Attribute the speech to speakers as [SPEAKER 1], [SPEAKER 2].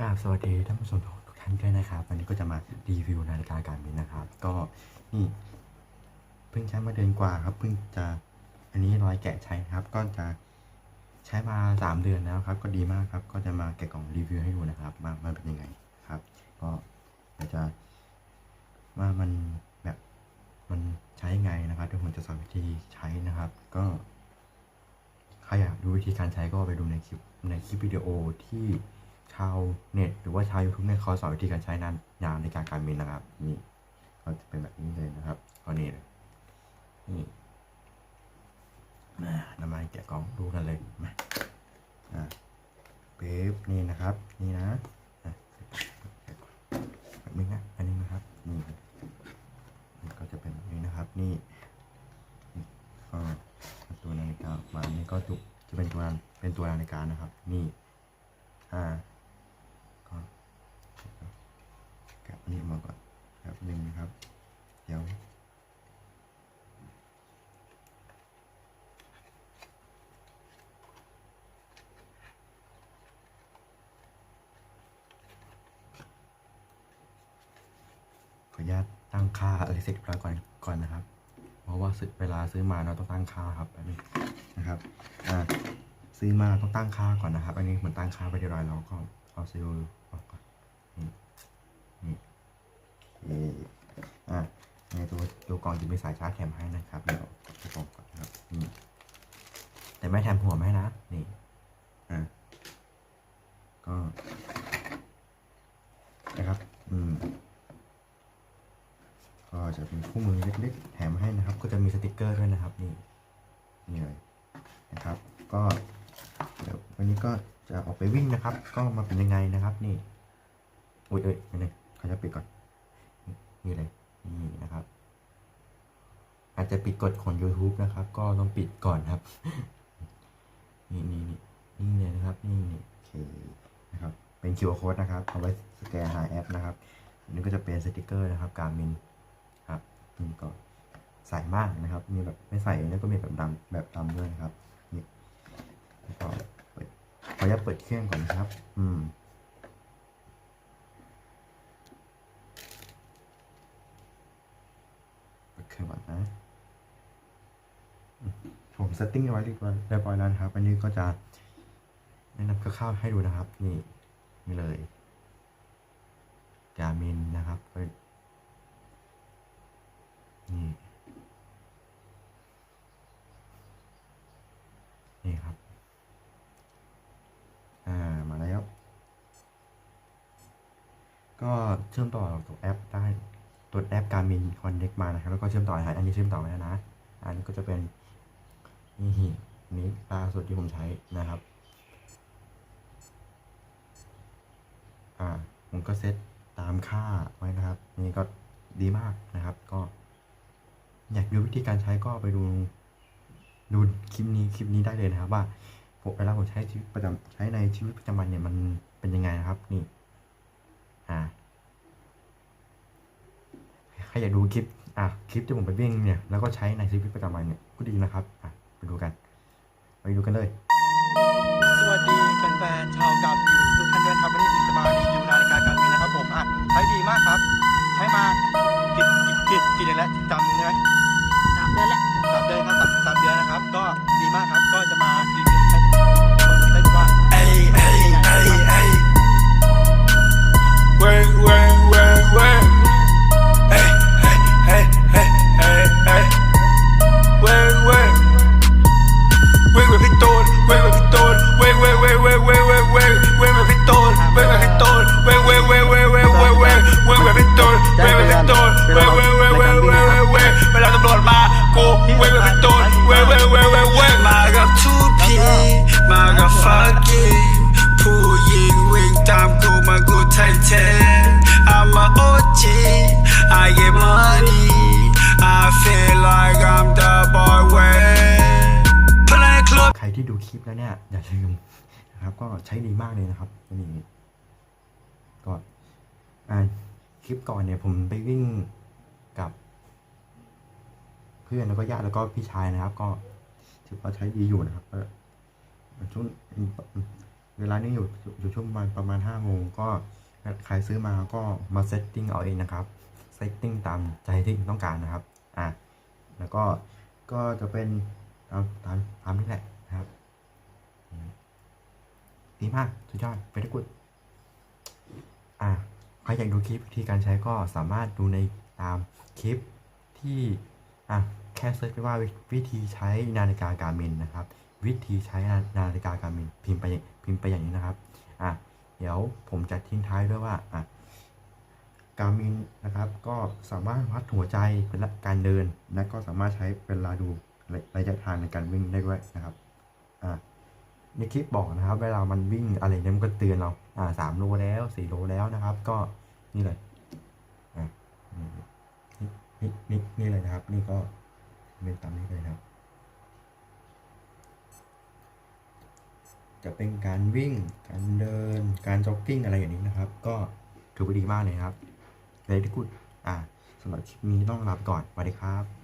[SPEAKER 1] กราบสวัสดีท่านผู้ชมทุกท่านด้วยนะครับ วันนี้ก็จะมารีวิวนาฬิกาการบินนะครับ ก็นี่เพิ่งใช้มาเดือนกว่าครับ เพิ่งจะอันนี้รอยแกะใช้ครับ ก็จะใช้มาสามเดือนแล้วครับ ก็ดีมากครับ ก็จะมาแกะกล่องรีวิวให้ดูนะครับว่ามันเป็นยังไงครับ ก็จะว่ามันแบบมันใช้ยังไงนะครับเดี๋ยวผมจะสอนวิธีใช้นะครับ ก็ใครอยากดูวิธีการใช้ก็ไปดูในคลิปในคลิปวิดีโอที่ ชาวเน็ตหรือว่าชาวยูทูบเนี่ยเขาสอนวิธีการใช้นานยานในการการบินนะครับ นี่ก็จะเป็นแบบนี้เลยนะครับก็นี่เลยนี่มานำมาแกะกล่องดูกันเลยมาอ่าเป๊บนี่นะครับ นี่นะอะแบบนี้นะอันนี้นะครับนี่นี่ก็จะเป็นแบบนี้นะครับ นี่ก็ตัวนาฬิกาออกมานี่ก็จุจะเป็นตัวเป็นตัวนาฬิกานะครับ นี่อ่า ก็ แกะอันนี้ออกมาก่อนแบบหนึ่งนะครับ เดี๋ยวขออนุญาตตั้งค่าอะไรเสร็จเรียบร้อยก่อนก่อนนะครับ เพราะว่าเวลาซื้อมาเราต้องตั้งค่าครับอันนี้นะครับอ่าซื้อมาต้องตั้งค่าก่อนนะครับ อันนี้เหมือนตั้งค่าไปเรียบร้อยแล้วก็เอาซีลออกก่อนนี่นี่โอเคอ่าใน กล่องจะมีสายชาร์จแถมให้นะครับเดี๋ยวกดตัวกล่องก่อนครับแต่ไม่แถมหัวมาให้นะนี่อ่าก็นะครับ อืมก็จะเป็นคู่มือเล็กๆ แถมให้นะครับ ก็จะมีสติกเกอร์ด้วยนะครับ นี่นี่เลยนะครับ ก็เดี๋ยววันนี้ก็จะออกไปวิ่งนะครับ ก็มาเป็นยังไงนะครับ นี่อุ้ยเอ้ยไม่เลยเขาจะปิดก่อน นี่เลย นี่นะครับ อาจจะปิดกฎของ YouTube นะครับ ก็ต้องปิดก่อนครับ นี่นี่นี่นี่เลยนะครับนี่นี่โอเคนะครับ เป็น QR code นะครับ เอาไว้สแกนหาแอปนะครับอันนี้ก็จะเป็นสติกเกอร์นะครับการมินครับนี่ก็ใส่มากนะครับ มีแบบไม่ใส่แล้วก็มีแบบดำแบบดำด้วยนะครับนี่แล้วก็เปิดขออนุญาตเปิดเครื่องก่อนนะครับ อืม เปิดเครื่องก่อนนะอืมผมเซตติ้งเอาไว้เรียบร้อยเรียบร้อยแล้วนะครับ อันนี้ก็จะแนะนำคร่าวๆให้ดูนะครับ นี่นี่เลยกาเมนนะครับนี่นี่ครับ อ่า มาแล้ว ก็เชื่อมต่อกับแอปได้ตัวแอปการมินคอนเน็กมานะครับ แล้วก็เชื่อมต่อนะอันนี้เชื่อมต่อไว้แล้วนะ อันนี้ก็จะเป็น นี่อันนี้ล่าสุดที่ผมใช้นะครับ อ่าผมก็เซตตามค่าไว้นะครับ นี่ก็ดีมากนะครับ ก็ อยากดูวิธีการใช้ก็ไปดูดูคลิปนี้คลิปนี้ได้เลยนะครับ ว่าผมเวลาผมใช้ชีวิตประจำใช้ในชีวิตประจำวันเนี่ยมันเป็นยังไงนะครับ นี่อ่าใครอยากดูคลิปอะคลิปที่ผมไปวิ่งเนี่ยแล้วก็ใช้ในชีวิตประจำวันเนี่ยก็ดีนะครับ ไปดูกัน ไปดูกันเลย
[SPEAKER 2] สวัสดีแฟนๆชาวกับทุกท่านด้วยครับวันนี้ผมจะมารีวิวนาฬิกาการบินนะครับผมอะใช้ดีมากครับ ใช้มากี่กี่กี่กี่เดือนแล้วจำได้ไหม
[SPEAKER 3] สามเดือนแล้ว
[SPEAKER 2] สามเดือนครับสามสามเดือนนะครับ ก็ดีมากครับก็จะมารีวิว
[SPEAKER 4] ที่
[SPEAKER 1] ดูคลิปแล้วเนี่ยอย่าลืมนะครับ ก็ใช้ดีมากเลยนะครับนี่ก็อ่าคลิปก่อนเนี่ยผมไปวิ่งกับเพื่อนแล้วก็ญาติแล้วก็พี่ชายนะครับ ก็ถือว่าใช้ดีอยู่นะครับช่วงเวลานี้อยู่อยู่ช่วงประมาณประมาณห้าโมงก็ใครซื้อมาก็มาเซตติ้งเอาเองนะครับเซตติ้งตามใจที่ต้องการนะครับอะแล้วก็ก็จะเป็นตามตามตามนี้แหละ ดีมาก สุดยอดไปได้กุดอะใครอยากดูคลิปวิธีการใช้ก็สามารถดูในตามคลิปที่อะแค่เซิร์ชไปว่าวิวิธีใช้นาฬิกาการ์มินนะครับ วิธีใช้นาฬิกาการ์มินพิมพ์ไปพิมพ์ไปอย่างนี้นะครับอะเดี๋ยวผมจะทิ้งท้ายด้วยว่าอะการ์มินนะครับ ก็สามารถวัดหัวใจเป็นการเดิน และก็สามารถใช้เวลาดูระระยะทางในการวิ่งได้ด้วยนะครับอะ ในคลิปบอกนะครับ เวลามันวิ่งอะไรเนี่ยมันก็เตือนเรา อ่าสามโลแล้วสี่โลแล้วนะครับ ก็นี่เลยอะนี่นี่นี่นี่เลยนะครับ นี่ก็เป็นตามนี้เลยนะครับจะเป็นการวิ่ง การเดิน การจ็อกกิ้งอะไรอย่างนี้นะครับ ก็ถือว่าดีมากเลยครับเลยที่กุดอ่าสำหรับคลิปนี้ต้องลาไปก่อนสวัสดีครับ